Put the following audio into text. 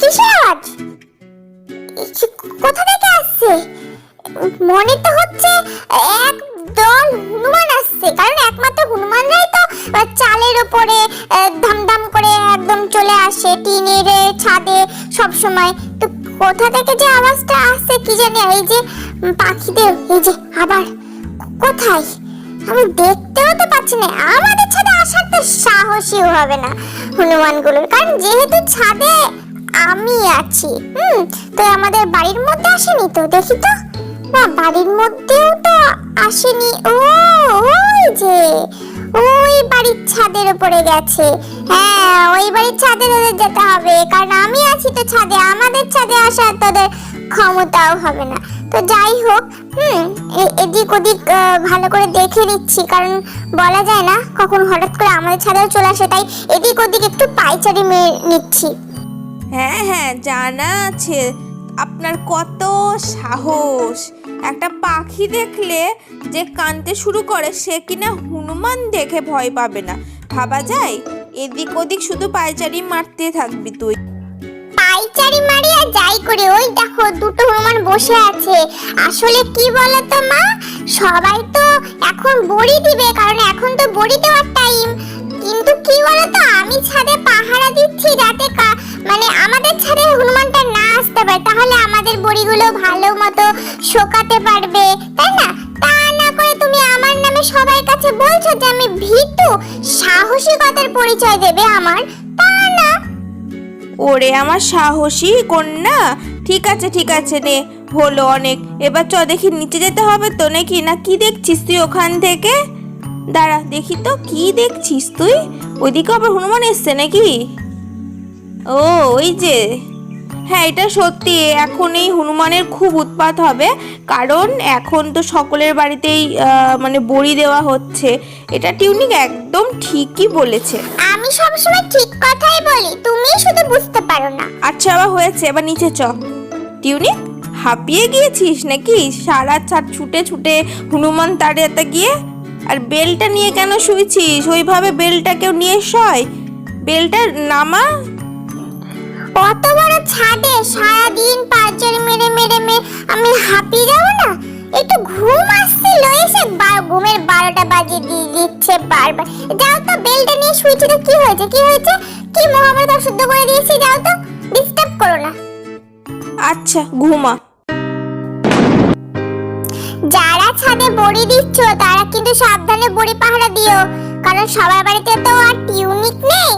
কিসের? আওয়াজ কোথা থেকে আসছে? মনে তো হচ্ছে এক দল হনুমান আসছে, কারণ একমাত্র হনুমানরাই তো চালের উপরে ধামধাম করে একদম চলে আসে, টিনের ছাদে সব সময় তো কোথা থেকে যে আওয়াজটা আসছে কি জানি, এই যে পাখিদের, এই যে আবার, কোথায়? আমি দেখতেও তো পাচ্ছি না, আমাদের ছাদে আসার তো সাহসীও হবে না হনুমানগুলোর। কারণ যেহেতু ছাদে আমি আছি, হুম তো আমাদের বাড়ির মধ্যে আসেনি তো, দেখি তো। না, বাড়ির মধ্যেও তো আসেনি। ও, ওই যে, ওই বাড়ির ছাদের উপরে গেছে। হ্যাঁ ওই বাড়ির ছাদে তোদের যেতে হবে, কারণ আমি আছি তো ছাদে, আমাদের ছাদে আসার তোদের ক্ষমতাও হবে না। তো যাই হোক হুম এদিক ওদিক ভালো করে দেখে নিচ্ছি কারণ বলা যায় না কখন হঠাৎ করে আমাদের ছাদেও চলে আসে তাই এদিক ওদিক একটু পাইচারি মেরে নিচ্ছি। হ্যাঁ হ্যাঁ জানা আছে। আপনার কত সাহস। একটা পাখি দেখলে যে কানতে শুরু করে সে কিনা হনুমান দেখে ভয় পাবে না। ভাবা যায় এদিক ওদিক শুধু পায়চারি মারতে থাকবি তুই। পাইচারি মারি আর যাই করে দেখো, দুটো হনুমান বসে আছে। আসলে কি বলতো মা? সবাই তো এখন বড়ি দিবে, কারণ এখন তো বড়ি দেওয়ার টাইম কিন্তু কি বলতো, আমি ছাদে পাহারা দিচ্ছি যাতে মানে আমাদের ছাদে হনুমানটা না আসতে পারে। তাহলে আমাদের বড়িগুলো ভালো মতো শোকাতে পারবে, তাই না? তা না করে তুমি আমার নামে সবার কাছে বলছো যে আমি ভীতু, সাহসিকতার পরিচয় দেবে আমার? তা না। ওরে আমার সাহসী কন্যা ঠিক আছে ঠিক আছে, নে। হলো অনেক। এবার চ, দেখি নিচে যেতে হবে তো নাকি? না, কি দেখছিস তুই ওখান থেকে? দাঁড়া, দেখি তো, কি দেখছিস তুই? ওইদিকে আবার হনুমান এসছে নাকি? ও, ওই যে। হ্যাঁ এটা সত্যি এখন এই হনুমানের খুব উৎপাত হবে। কারণ এখন তো সকলের বাড়িতেই মানে বড়ি দেওয়া হচ্ছে। এটা টিউনিক একদম ঠিকই বলেছে। আমি সবসময় ঠিক কথাই আচ্ছা আবার হয়েছে, এবার নিচে চ। টিউনি, হাঁপিয়ে গিয়েছিস নাকি? সারা ছাদ ছুটে ছুটে হনুমান তাড়াতে গিয়ে? আর বেলটা নিয়ে কেন শুয়েছিস ওইভাবে বেলটা কেউ নিয়ে শয় বেলটা নামা? অত বড় ছাদে সারাদিন পাঁচজন মেরে মেরে মেরে আমি হাঁপিয়ে যাব না? একটু ঘুম আসছিল, এসে ঘুমের বারোটা বাজে দিয়ে দিচ্ছে বারবার। যাও তো, বেলটা নিয়ে শুয়েছি তো কি হয়েছে? কি হয়েছে? কি মহাভারত অশুদ্ধ করে দিয়েছি? যাও তো। করো না। আচ্ছা ঘুমা। যারা ছাদে বড়ি দিচ্ছ তারা কিন্তু সাবধানে বড়ি পাহারা দিও কারণ সবার বাড়িতে তো আর টিউনিক নেই।